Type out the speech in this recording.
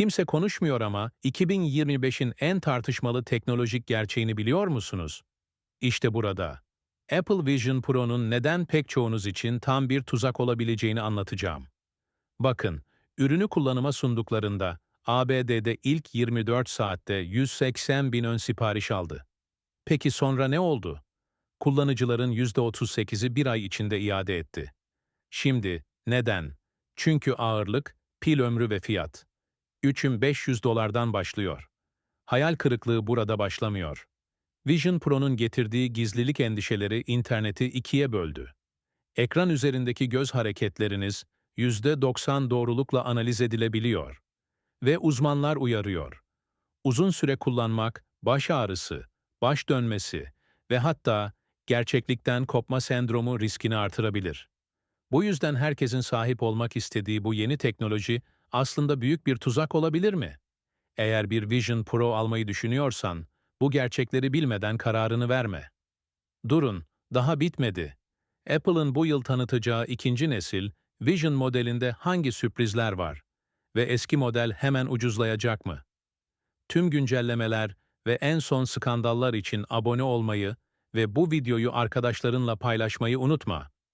Kimse konuşmuyor ama 2025'in en tartışmalı teknolojik gerçeğini biliyor musunuz? İşte burada. Apple Vision Pro'nun neden pek çoğunuz için tam bir tuzak olabileceğini anlatacağım. Bakın, ürünü kullanıma sunduklarında ABD'de ilk 24 saatte 180 bin ön sipariş aldı. Peki sonra ne oldu? Kullanıcıların %38'i bir ay içinde iade etti. Şimdi neden? Çünkü ağırlık, pil ömrü ve fiyat. 3500 dolardan başlıyor. Hayal kırıklığı burada başlamıyor. Vision Pro'nun getirdiği gizlilik endişeleri interneti ikiye böldü. Ekran üzerindeki göz hareketleriniz %90 doğrulukla analiz edilebiliyor. Ve uzmanlar uyarıyor. Uzun süre kullanmak baş ağrısı, baş dönmesi ve hatta gerçeklikten kopma sendromu riskini artırabilir. Bu yüzden herkesin sahip olmak istediği bu yeni teknoloji aslında büyük bir tuzak olabilir mi? Eğer bir Vision Pro almayı düşünüyorsan, bu gerçekleri bilmeden kararını verme. Durun, daha bitmedi. Apple'ın bu yıl tanıtacağı ikinci nesil Vision modelinde hangi sürprizler var? Ve eski model hemen ucuzlayacak mı? Tüm güncellemeler ve en son skandallar için abone olmayı ve bu videoyu arkadaşlarınla paylaşmayı unutma.